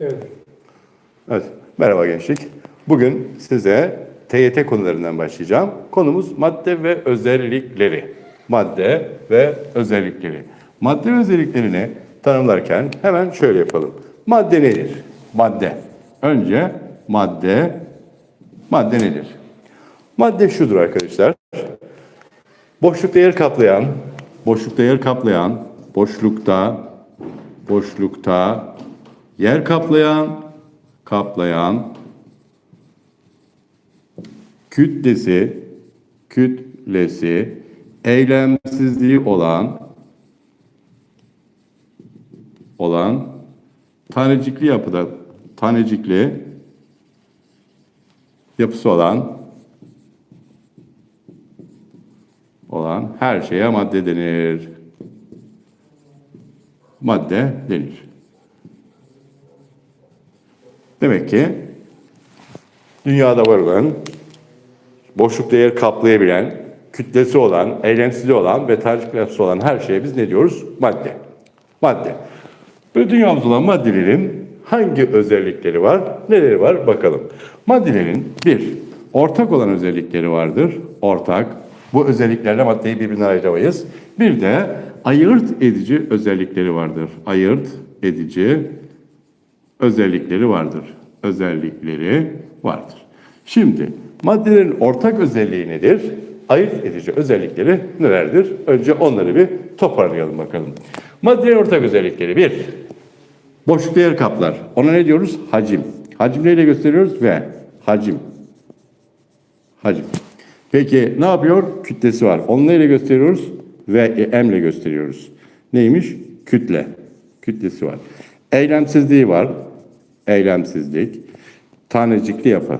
Evet. Evet, merhaba gençlik. Bugün size TYT konularından başlayacağım. Konumuz madde ve özellikleri. Madde ve özellikleri. Madde ve özelliklerini tanımlarken hemen şöyle yapalım. Madde nedir? Madde. Önce madde, madde nedir? Madde şudur arkadaşlar. Boşlukta yer kaplayan, boşlukta yer kaplayan, boşlukta, boşlukta yer kaplayan, kaplayan, kütlesi, kütlesi, eylemsizliği olan, olan, tanecikli yapıda, tanecikli yapısı olan, olan her şeye madde denir. Madde denir. Demek ki dünyada var olan, boşlukta yer kaplayabilen, kütlesi olan, eylemsizliği olan ve tanecikli yapısı olan her şeye biz ne diyoruz? Madde. Madde. Bu dünyamızda olan maddelerin hangi özellikleri var, neleri var bakalım. Maddelerin bir, ortak olan özellikleri vardır. Ortak. Bu özelliklerle maddeyi birbirinden ayıramayız. Bir de ayırt edici özellikleri vardır. Ayırt edici özellikleri vardır. Özellikleri vardır. Şimdi maddelerin ortak özelliği nedir? Ayırt edici özellikleri nelerdir? Önce onları bir toparlayalım bakalım. Maddelerin ortak özellikleri bir, boşlukta yer kaplar. Ona ne diyoruz? Hacim. Hacim neyle gösteriyoruz? Ve hacim. Hacim. Peki ne yapıyor? Kütlesi var. Onu neyle gösteriyoruz? Ve M ile gösteriyoruz. Neymiş? Kütle. Kütlesi var. Eylemsizliği var. Eylemsizlik. Tanecikli yapı.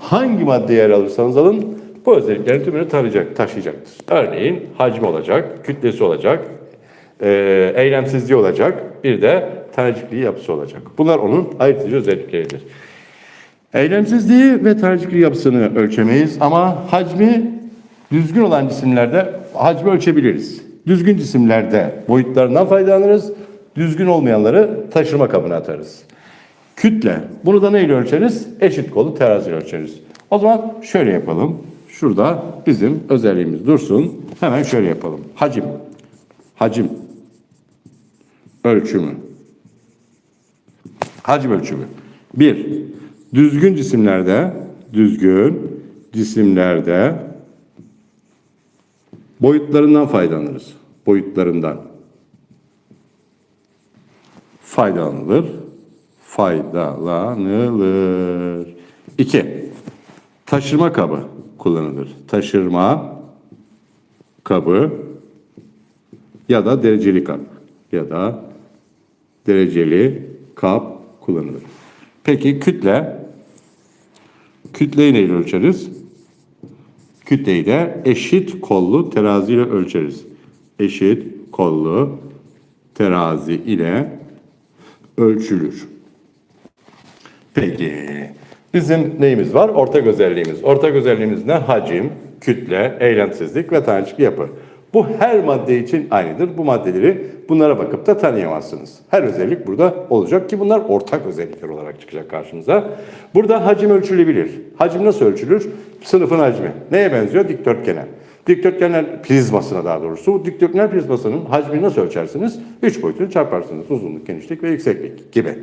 Hangi madde yer alırsanız alın bu özelliklerin tümünü tarayacak, taşıyacaktır. Örneğin hacmi olacak, kütlesi olacak, e, eylemsizliği olacak, bir de tanecikliği yapısı olacak. Bunlar onun ayırt özellikleridir. Eylemsizliği ve tanecikli yapısını ölçemeyiz ama hacmi düzgün olan cisimlerde hacmi ölçebiliriz. Düzgün cisimlerde boyutlarından faydalanırız, düzgün olmayanları taşıma kabına atarız. Kütle. Bunu da neyle ölçeriz? Eşit kolu teraziyle ölçeriz. O zaman şöyle yapalım. Şurada bizim özelliğimiz dursun. Hemen şöyle yapalım. Hacim. Hacim. Ölçümü. Hacim ölçümü. Bir, düzgün cisimlerde, düzgün cisimlerde boyutlarından faydalanırız. Boyutlarından faydalanılır. Faydalanılır. İki, taşırma kabı kullanılır. Taşırma kabı ya da dereceli kap ya da dereceli kap kullanılır. Peki kütle? Kütleyi neyle ölçeriz? Kütleyi de eşit kollu terazi ile ölçeriz. Eşit kollu terazi ile ölçülür. Peki. Bizim neyimiz var? Ortak özelliğimiz. Ortak özelliğimiz ne? Hacim, kütle, eylemsizlik ve tanecikli yapı. Bu her madde için aynıdır. Bu maddeleri bunlara bakıp da tanıyamazsınız. Her özellik burada olacak ki bunlar ortak özellikler olarak çıkacak karşımıza. Burada hacim ölçülebilir. Hacim nasıl ölçülür? Sınıfın hacmi. Neye benziyor? Dikdörtgene. Dikdörtgenler prizmasına daha doğrusu. Dikdörtgenler prizmasının hacmini nasıl ölçersiniz? Üç boyutunu çarparsınız. Uzunluk, genişlik ve yükseklik gibi.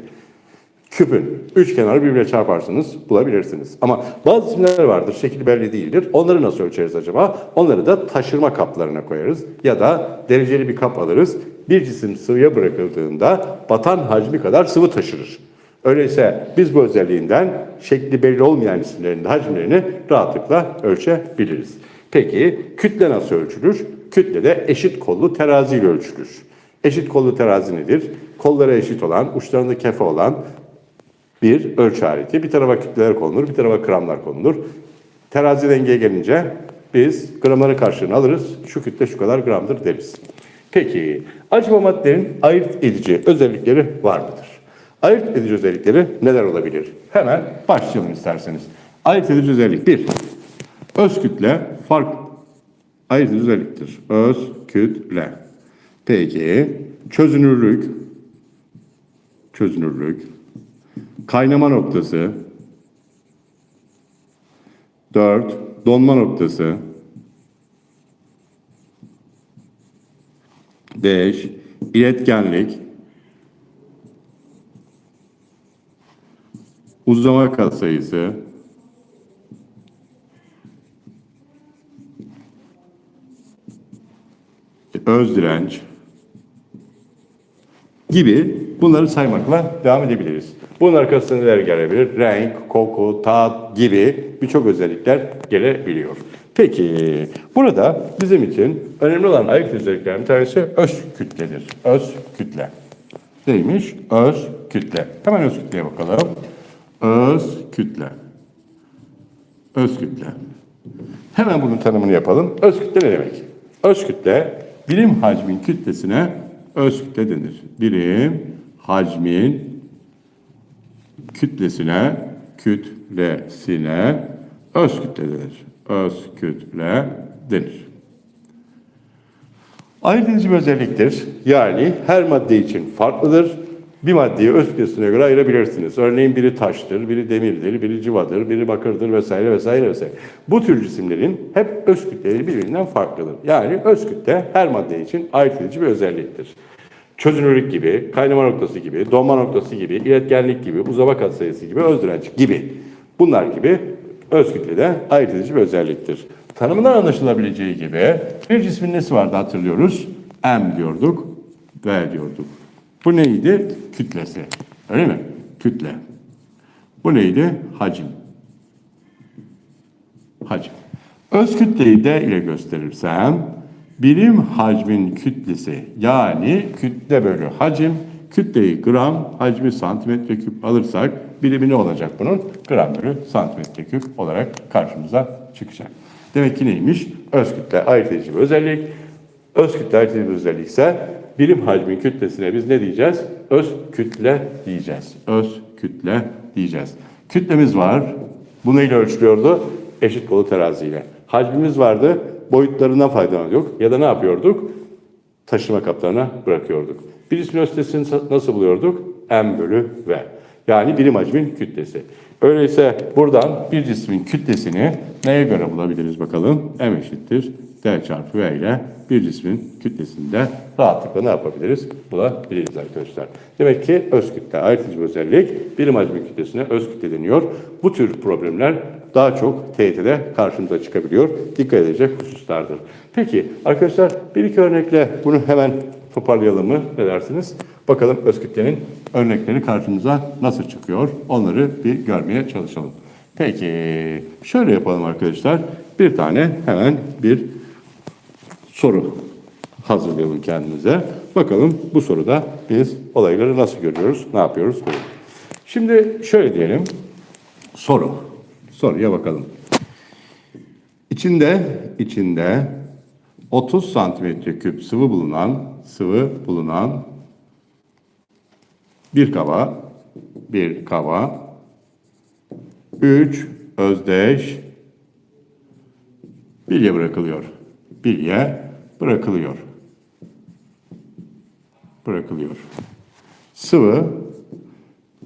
Küpün üç kenarı birbirine çarparsınız bulabilirsiniz. Ama bazı isimler vardır şekil belli değildir. Onları nasıl ölçeriz acaba? Onları da taşırma kaplarına koyarız. Ya da dereceli bir kap alırız. Bir cisim sıvıya bırakıldığında batan hacmi kadar sıvı taşırır. Öyleyse biz bu özelliğinden şekli belli olmayan cisimlerin hacimlerini rahatlıkla ölçebiliriz. Peki kütle nasıl ölçülür? Kütle de eşit kollu teraziyle ölçülür. Eşit kollu terazi nedir? Kolları eşit olan, uçlarında kefe olan bir ölçü aleti. Bir tarafa kütleler konulur, bir tarafa gramlar konulur. Terazi dengeye gelince biz gramları karşılığını alırız. Şu kütle şu kadar gramdır deriz. Peki acaba maddenin ayırt edici özellikleri var mıdır? Ayırt edici özellikleri neler olabilir? Hemen başlayalım isterseniz. Ayırt edici özellik 1. Öz kütle fark ayırt özelliktir. Öz kütle. Peki çözünürlük, çözünürlük, kaynama noktası, 4. Donma noktası, 5. iletkenlik, uzama katsayısı, öz direnç gibi bunları saymakla devam edebiliriz. Bunun arkasında neler gelebilir? Renk, koku, tat gibi birçok özellikler gelebiliyor. Peki burada bizim için önemli olan ayırt özelliklerden bir tanesi öz kütledir. Öz kütle. Neymiş? Öz kütle. Hemen öz kütleye bakalım. Öz kütle. Öz kütle. Hemen bunun tanımını yapalım. Öz kütle ne demek? Öz kütle birim hacmin kütlesine öz kütle denir. Birim hacmin kütlesine kütlesine öz kütle denir. Öz kütle denir. Ayırt bir özelliktir. Yani her madde için farklıdır. Bir maddeyi öz kütlesine göre ayırabilirsiniz. Örneğin biri taştır, biri demirdir, biri civadır, biri bakırdır vesaire vesaire vesaire. Bu tür cisimlerin hep öz kütleleri birbirinden farklıdır. Yani öz kütle her madde için ayırt bir özelliktir. Çözünürlük gibi, kaynama noktası gibi, donma noktası gibi, iletkenlik gibi, uzama katsayısı gibi, öz direnç gibi. Bunlar gibi öz ayırt edici bir özelliktir. Tanımından anlaşılabileceği gibi bir cismin nesi vardı hatırlıyoruz? M diyorduk, V diyorduk. Bu neydi? Kütlesi. Öyle mi? Kütle. Bu neydi? Hacim. Hacim. Öz kütleyi D ile gösterirsem birim hacmin kütlesi yani kütle bölü hacim kütleyi gram hacmi santimetre küp alırsak birimi ne olacak bunun? Gram bölü santimetre küp olarak karşımıza çıkacak. Demek ki neymiş? Öz kütle ayırt edici bir özellik. Öz kütle bir özellikse birim hacmin kütlesine biz ne diyeceğiz? Öz kütle diyeceğiz. Öz kütle diyeceğiz. Kütlemiz var. Bu neyle ölçülüyordu? Eşit kolu teraziyle. Hacmimiz vardı. Boyutlarından faydalanıyorduk. Ya da ne yapıyorduk? Taşıma kaplarına bırakıyorduk. Bir cismin ölçüsünü nasıl buluyorduk? M bölü V. Yani birim hacmin kütlesi. Öyleyse buradan bir cismin kütlesini neye göre bulabiliriz bakalım? M eşittir D çarpı V ile bir cismin kütlesini de rahatlıkla ne yapabiliriz? Bulabiliriz arkadaşlar. Demek ki öz kütle ayrıtıcı özellik birim hacmin kütlesine öz kütle deniyor. Bu tür problemler daha çok TYT'de karşımıza çıkabiliyor. Dikkat edecek hususlardır. Peki arkadaşlar bir iki örnekle bunu hemen toparlayalım mı? Ne dersiniz? Bakalım öz kütlenin örnekleri karşımıza nasıl çıkıyor? Onları bir görmeye çalışalım. Peki şöyle yapalım arkadaşlar. Bir tane hemen bir soru hazırlayalım kendimize. Bakalım bu soruda biz olayları nasıl görüyoruz, ne yapıyoruz? Şimdi şöyle diyelim. Soru. Soruya bakalım. İçinde içinde 30 santimetre küp sıvı bulunan sıvı bulunan bir kaba bir kaba 3 özdeş bilye bırakılıyor. Bilye bırakılıyor. Bırakılıyor. Sıvı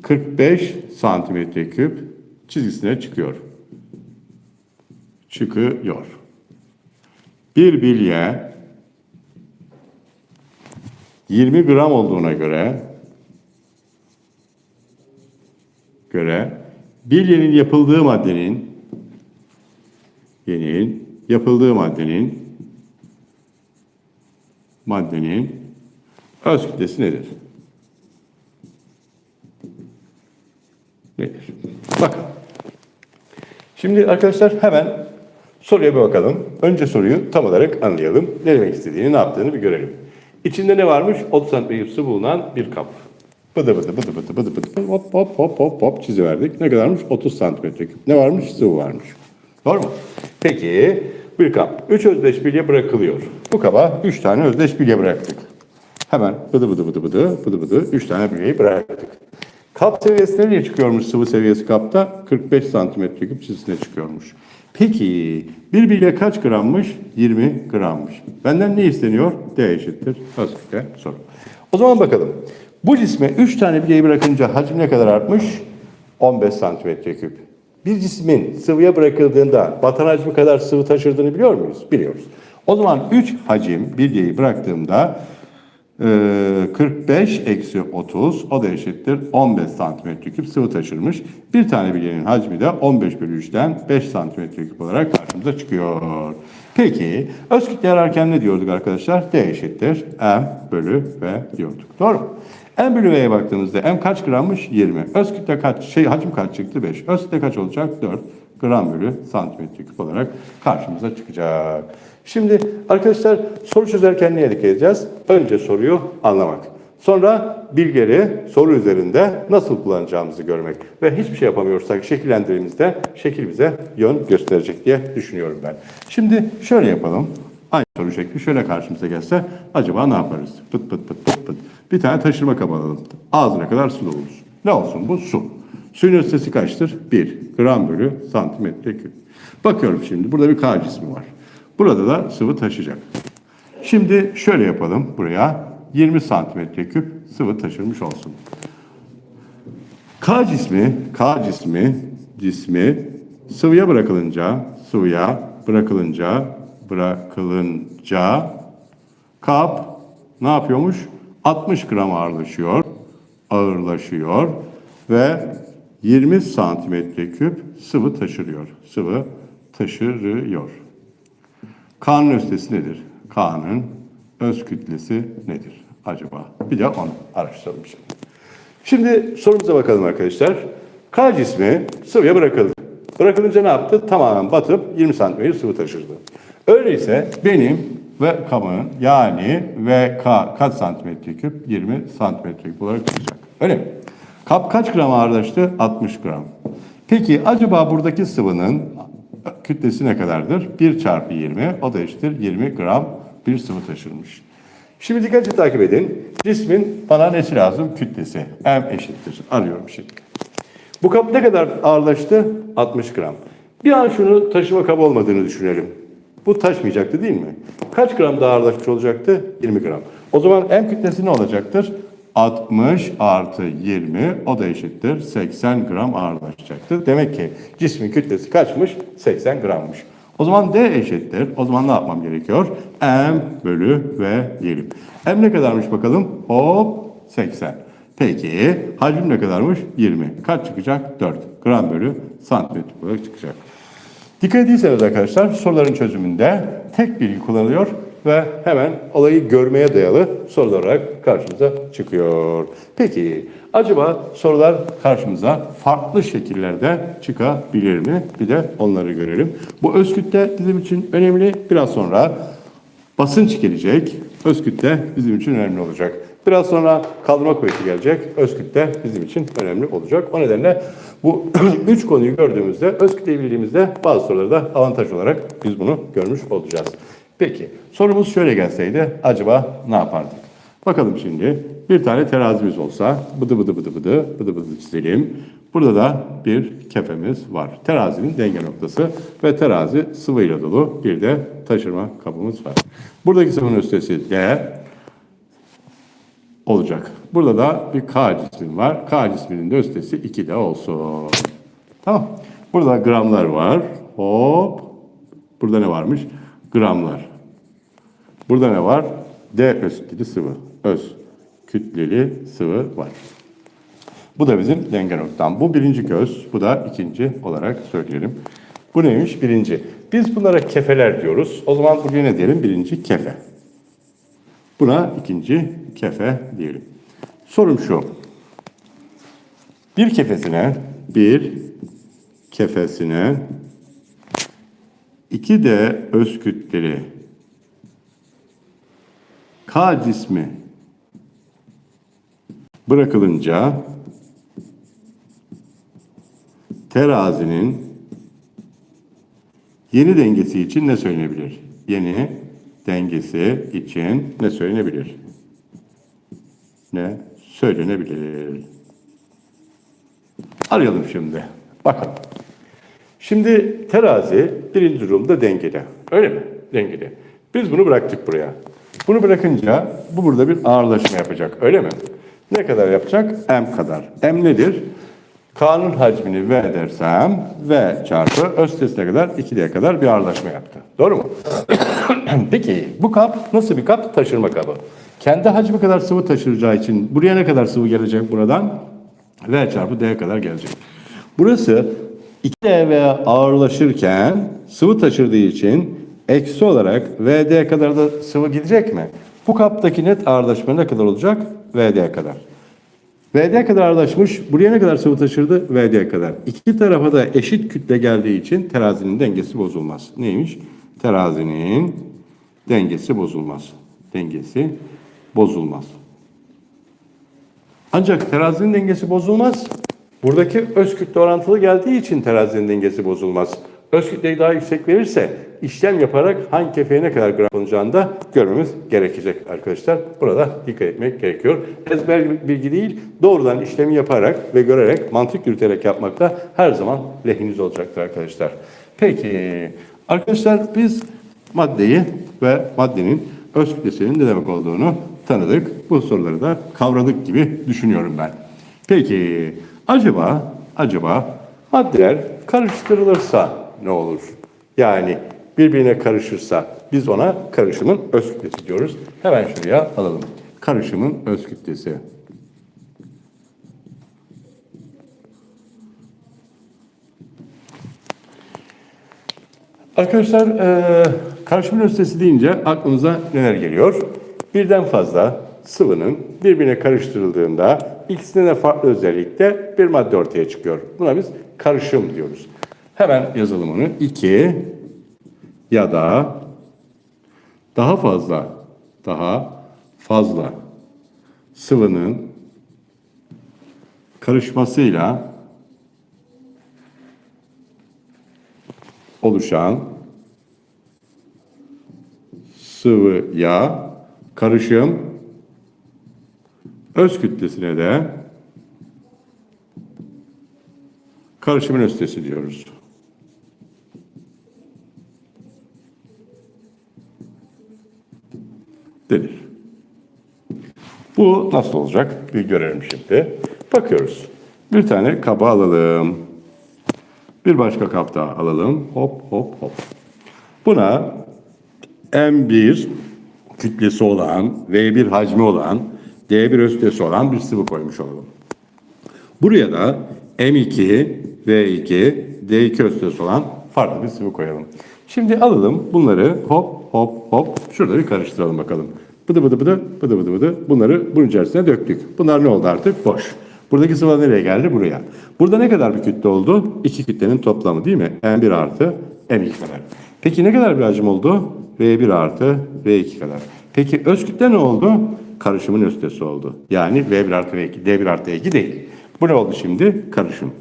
45 santimetre küp çizgisine çıkıyor. Çıkıyor. Bir bilye 20 gram olduğuna göre göre bilyenin yapıldığı maddenin yenin yapıldığı maddenin maddenin öz kütlesi nedir? Nedir? Bakın. Şimdi arkadaşlar hemen soruya bir bakalım. Önce soruyu tam olarak anlayalım. Ne demek istediğini, ne yaptığını bir görelim. İçinde ne varmış? 30 santimetre su bulunan bir kap. Bıdı bıdı bıdı bıdı bıdı bıdı hop hop hop hop hop çiziverdik. Ne kadarmış? 30 santimetre küp. Ne varmış? Sıvı varmış. Doğru mu? Peki bir kap. 3 özdeş bilye bırakılıyor. Bu kaba 3 tane özdeş bilye bıraktık. Hemen bıdı bıdı bıdı bıdı bıdı bıdı 3 tane bilyeyi bıraktık. Kap seviyesi nereye çıkıyormuş sıvı seviyesi kapta? 45 santimetre küp çizgisine çıkıyormuş. Peki bir bilye kaç grammış? 20 grammış. Benden ne isteniyor? D eşittir. Özgürte soru. O zaman bakalım. Bu cisme 3 tane bilyeyi bırakınca hacim ne kadar artmış? 15 santimetre küp. Bir cismin sıvıya bırakıldığında batan hacmi kadar sıvı taşırdığını biliyor muyuz? Biliyoruz. O zaman 3 hacim bilyeyi bıraktığımda ee, 45 eksi 30 o da eşittir 15 santimetre küp sıvı taşırmış. Bir tane bilyenin hacmi de 15 bölü 3'ten 5 santimetre küp olarak karşımıza çıkıyor. Peki öz kütle ararken ne diyorduk arkadaşlar? D eşittir M bölü V diyorduk. Doğru mu? M bölü V'ye baktığımızda M kaç grammış? 20. Öz kütle kaç? Şey hacim kaç çıktı? 5. Öz kütle kaç olacak? 4 gram bölü santimetre küp olarak karşımıza çıkacak. Şimdi arkadaşlar soru çözerken neye dikkat edeceğiz? Önce soruyu anlamak. Sonra bilgileri soru üzerinde nasıl kullanacağımızı görmek. Ve hiçbir şey yapamıyorsak şekillendirdiğimizde şekil bize yön gösterecek diye düşünüyorum ben. Şimdi şöyle yapalım. Aynı soru şekli şöyle karşımıza gelse acaba ne yaparız? Pıt pıt pıt pıt pıt. Bir tane taşırma kabı alalım. Ağzına kadar su doluruz. Ne olsun bu? Su. Suyun ölçüsü kaçtır? 1 gram bölü santimetre küp. Bakıyorum şimdi burada bir K cismi var. Burada da sıvı taşıyacak. Şimdi şöyle yapalım buraya. 20 santimetre küp sıvı taşırmış olsun. K cismi, K cismi, cismi sıvıya bırakılınca, sıvıya bırakılınca, bırakılınca kap ne yapıyormuş? 60 gram ağırlaşıyor, ağırlaşıyor ve 20 santimetre küp sıvı taşırıyor. Sıvı taşırıyor. K'nın östesi nedir? K'nın öz kütlesi nedir acaba? Bir de onu araştıralım şimdi. Şimdi sorumuza bakalım arkadaşlar. K cismi sıvıya bırakıldı. Bırakılınca ne yaptı? Tamamen batıp 20 santimetre sıvı taşırdı. Öyleyse benim ve kabın yani VK kaç santimetre küp? 20 santimetre küp olarak çıkacak. Öyle mi? Kap kaç gram ağırlaştı? 60 gram. Peki acaba buradaki sıvının kütlesi ne kadardır? 1 çarpı 20 o da eşittir 20 gram bir sıvı taşırmış. Şimdi dikkatli takip edin. Cismin bana nesi lazım? Kütlesi. M eşittir. Arıyorum şimdi. Bu kap ne kadar ağırlaştı? 60 gram. Bir an şunu taşıma kabı olmadığını düşünelim. Bu taşmayacaktı değil mi? Kaç gram daha ağırlaşmış olacaktı? 20 gram. O zaman M kütlesi ne olacaktır? 60 artı 20 o da eşittir 80 gram ağırlaşacaktır. Demek ki cismin kütlesi kaçmış? 80 grammış. O zaman D eşittir. O zaman ne yapmam gerekiyor? M bölü V diyelim. M ne kadarmış bakalım? Hop 80. Peki hacim ne kadarmış? 20. Kaç çıkacak? 4 gram bölü santimetre olarak çıkacak. Dikkat ettiyseniz arkadaşlar soruların çözümünde tek bilgi kullanılıyor ve hemen olayı görmeye dayalı sorular olarak karşımıza çıkıyor. Peki acaba sorular karşımıza farklı şekillerde çıkabilir mi? Bir de onları görelim. Bu öz kütle bizim için önemli. Biraz sonra basınç gelecek. Öz kütle bizim için önemli olacak. Biraz sonra kaldırma kuvveti gelecek. Öz kütle bizim için önemli olacak. O nedenle bu üç konuyu gördüğümüzde, öz kütleyi bildiğimizde bazı sorularda avantaj olarak biz bunu görmüş olacağız. Peki sorumuz şöyle gelseydi acaba ne yapardık? Bakalım şimdi bir tane terazimiz olsa bıdı bıdı bıdı bıdı bıdı bıdı çizelim. Burada da bir kefemiz var. Terazinin denge noktası ve terazi sıvıyla dolu bir de taşırma kabımız var. Buradaki sıvının üstesi D olacak. Burada da bir K cismi var. K cisminin de üstesi 2 de olsun. Tamam. Burada gramlar var. Hop. Burada ne varmış? Gramlar. Burada ne var? D öz kütleli sıvı. Öz kütleli sıvı var. Bu da bizim denge noktam. Bu birinci göz, bu da ikinci olarak söyleyelim. Bu neymiş? Birinci. Biz bunlara kefeler diyoruz. O zaman bugün ne diyelim? Birinci kefe. Buna ikinci kefe diyelim. Sorum şu. Bir kefesine, bir kefesine iki de öz kütleli K cismi bırakılınca terazinin yeni dengesi için ne söylenebilir? Yeni dengesi için ne söylenebilir? Ne söylenebilir? Arayalım şimdi. Bakalım. Şimdi terazi birinci durumda dengede. Öyle mi? Dengede. Biz bunu bıraktık buraya. Bunu bırakınca bu burada bir ağırlaşma yapacak. Öyle mi? Ne kadar yapacak? M kadar. M nedir? K'nın hacmini V dersem V çarpı öz kadar 2D'ye kadar bir ağırlaşma yaptı. Doğru mu? Peki bu kap nasıl bir kap? Taşırma kabı. Kendi hacmi kadar sıvı taşıracağı için buraya ne kadar sıvı gelecek buradan? V çarpı D'ye kadar gelecek. Burası 2D ağırlaşırken sıvı taşırdığı için eksi olarak VD'ye kadar da sıvı gidecek mi? Bu kaptaki net ağırlaşma ne kadar olacak? VD'ye kadar. VD kadar ağırlaşmış. Buraya ne kadar sıvı taşırdı? VD kadar. İki tarafa da eşit kütle geldiği için terazinin dengesi bozulmaz. Neymiş? Terazinin dengesi bozulmaz. Dengesi bozulmaz. Ancak terazinin dengesi bozulmaz. Buradaki öz kütle orantılı geldiği için terazinin dengesi bozulmaz. Öz kütleyi daha yüksek verirse işlem yaparak hangi kefeye ne kadar gram alınacağını da görmemiz gerekecek arkadaşlar. Burada dikkat etmek gerekiyor. Ezber bilgi değil, doğrudan işlemi yaparak ve görerek, mantık yürüterek yapmak da her zaman lehiniz olacaktır arkadaşlar. Peki, arkadaşlar biz maddeyi ve maddenin öz kütlesinin ne demek olduğunu tanıdık. Bu soruları da kavradık gibi düşünüyorum ben. Peki, acaba, acaba maddeler karıştırılırsa ne olur? Yani birbirine karışırsa biz ona karışımın öz kütlesi diyoruz. Hemen şuraya alalım. Karışımın öz kütlesi. Arkadaşlar eee karışımın öz kütlesi deyince aklımıza neler geliyor? Birden fazla sıvının birbirine karıştırıldığında ikisinde de farklı özellikte bir madde ortaya çıkıyor. Buna biz karışım diyoruz. Hemen yazalım onu. 2 ya da daha fazla daha fazla sıvının karışmasıyla oluşan sıvı yağ karışım öz kütlesine de karışımın öz kütlesi diyoruz. Denir. Bu nasıl olacak? Bir görelim şimdi. Bakıyoruz. Bir tane kaba alalım. Bir başka kap daha alalım. Hop hop hop. Buna M1 kütlesi olan, V1 hacmi olan, D1 öz kütlesi olan bir sıvı koymuş olalım. Buraya da M2, V2, D2 öz kütlesi olan farklı bir sıvı koyalım. Şimdi alalım bunları hop hop hop şurada bir karıştıralım bakalım. Bıdı bıdı bıdı bıdı bıdı bıdı bunları bunun içerisine döktük. Bunlar ne oldu artık? Boş. Buradaki sıvı nereye geldi? Buraya. Burada ne kadar bir kütle oldu? İki kütlenin toplamı değil mi? M1 artı M2 kadar. Peki ne kadar bir hacim oldu? V1 artı V2 kadar. Peki öz kütle ne oldu? Karışımın kütlesi oldu. Yani V1 artı V2, D1 artı V2 değil. Bu ne oldu şimdi? Karışım.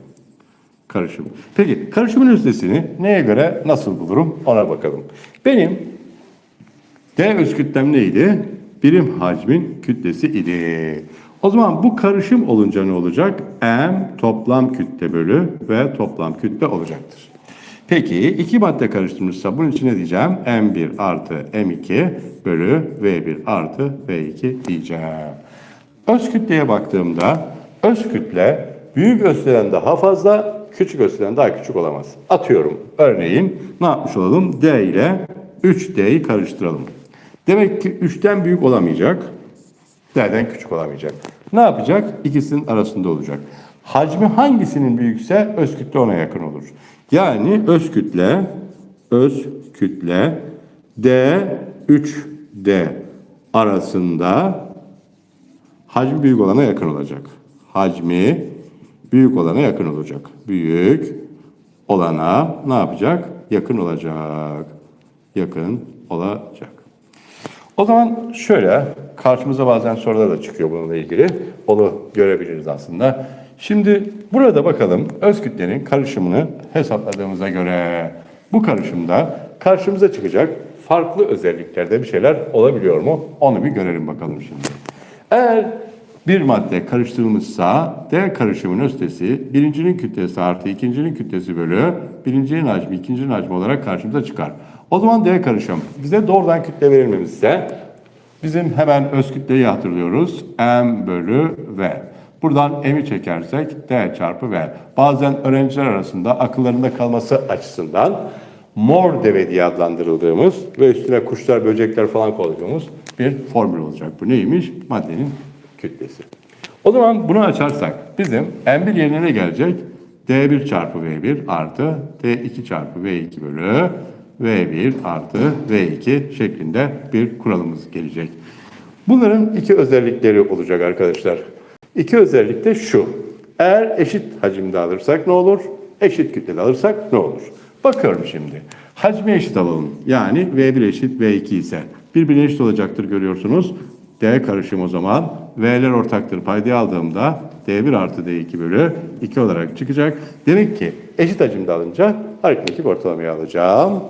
Karışım. Peki karışımın üstesini neye göre nasıl bulurum ona bakalım. Benim D öz kütlem neydi? Birim hacmin kütlesi idi. O zaman bu karışım olunca ne olacak? M toplam kütle bölü ve toplam kütle olacaktır. Peki iki madde karıştırmışsa bunun için ne diyeceğim? M1 artı M2 bölü V1 artı V2 diyeceğim. Öz kütleye baktığımda öz kütle büyük özden daha fazla, küçük özden daha küçük olamaz. Atıyorum. Örneğin ne yapmış olalım? D ile 3D'yi karıştıralım. Demek ki 3'ten büyük olamayacak. D'den küçük olamayacak. Ne yapacak? İkisinin arasında olacak. Hacmi hangisinin büyükse öz kütle ona yakın olur. Yani öz kütle, öz kütle D 3D arasında hacmi büyük olana yakın olacak. Hacmi büyük olana yakın olacak. Büyük olana ne yapacak? Yakın olacak. Yakın olacak. O zaman şöyle, karşımıza bazen sorular da çıkıyor bununla ilgili. Onu görebiliriz aslında. Şimdi burada bakalım öz kütlenin karışımını hesapladığımıza göre bu karışımda karşımıza çıkacak farklı özelliklerde bir şeyler olabiliyor mu? Onu bir görelim bakalım şimdi. Eğer bir madde karıştırılmışsa D karışımın östesi birincinin kütlesi artı ikincinin kütlesi bölü birincinin hacmi ikincinin hacmi olarak karşımıza çıkar. O zaman D karışım bize doğrudan kütle verilmemişse Bizim hemen öz kütleyi hatırlıyoruz. M bölü V. Buradan M'i çekersek D çarpı V. Bazen öğrenciler arasında akıllarında kalması açısından mor deve diye adlandırıldığımız ve üstüne kuşlar, böcekler falan koyduğumuz bir formül olacak. Bu neymiş? Maddenin kütlesi. O zaman bunu açarsak bizim M1 yerine ne gelecek? D1 çarpı V1 artı D2 çarpı V2 bölü V1 artı V2 şeklinde bir kuralımız gelecek. Bunların iki özellikleri olacak arkadaşlar. İki özellik de şu. Eğer eşit hacimde alırsak ne olur? Eşit kütlede alırsak ne olur? Bakıyorum şimdi. Hacmi eşit alalım. Yani V1 eşit V2 ise birbirine eşit olacaktır görüyorsunuz. D karışım o zaman. V'ler ortaktır. Paydayı aldığımda D1 artı D2 bölü 2 olarak çıkacak. Demek ki eşit hacimde alınca aritmetik ortalamayı alacağım.